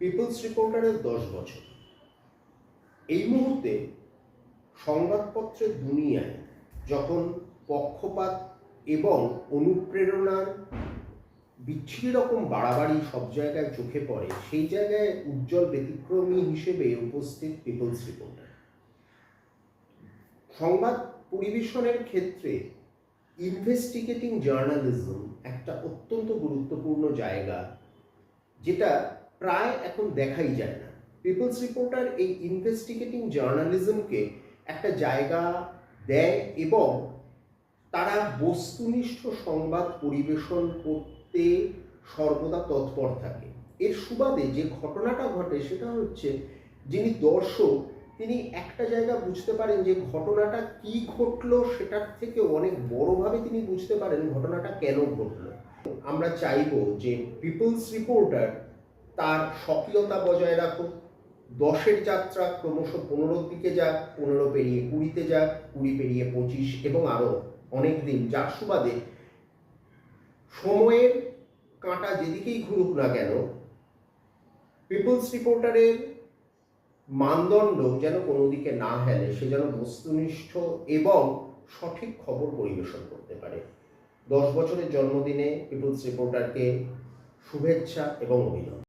People's রিপোর্টারের দশ বছর। এই মুহূর্তে সংবাদপত্রের দুনিয়ায় যখন পক্ষপাত এবং অনুপ্রেরণার বিচ্ছিরি রকম বাড়াবাড়ি সব জায়গায় চোখে পড়ে, সেই জায়গায় উজ্জ্বল ব্যতিক্রমী হিসেবে উপস্থিত পিপলস রিপোর্টার সংবাদ পরিবেশনের ক্ষেত্রে ইনভেস্টিগেটিং জার্নালিজম একটা অত্যন্ত গুরুত্বপূর্ণ জায়গা, যেটা প্রায় এখন দেখাই যায় না। পিপলস রিপোর্টার এই ইনভেস্টিগেটিং জার্নালিজমকে একটা জায়গা দেয় এবং তারা বস্তুনিষ্ঠ সংবাদ পরিবেশন করতে সর্বদা তৎপর থাকে। এর সুবাদে যে ঘটনাটা ঘটে সেটা হচ্ছে, যিনি দর্শক, তিনি একটা জায়গা বুঝতে পারেন যে ঘটনাটা কি ঘটলো, সেটার থেকে অনেক বড়ভাবে তিনি বুঝতে পারেন ঘটনাটা কেন ঘটলো। আমরা চাইব যে পিপলস রিপোর্টার তার স্বকীয়তা বজায় রাখুক দশের যাত্রা ক্রমশ পনেরোর দিকে যাক, পনেরো পেরিয়ে কুড়িতে যাক, কুড়ি পেরিয়ে পঁচিশ এবং আরও অনেক দিন। যার সুবাদে সময়ের কাঁটা যেদিকেই ঘুরুক না কেন, পিপলস রিপোর্টারের মানদণ্ড যেন কোনো দিকে না হেলে, সে যেন বস্তুনিষ্ঠ এবং সঠিক খবর পরিবেশন করতে পারে। দশ বছরের জন্মদিনে পিপলস রিপোর্টারকে শুভেচ্ছা এবং অভিনন্দন।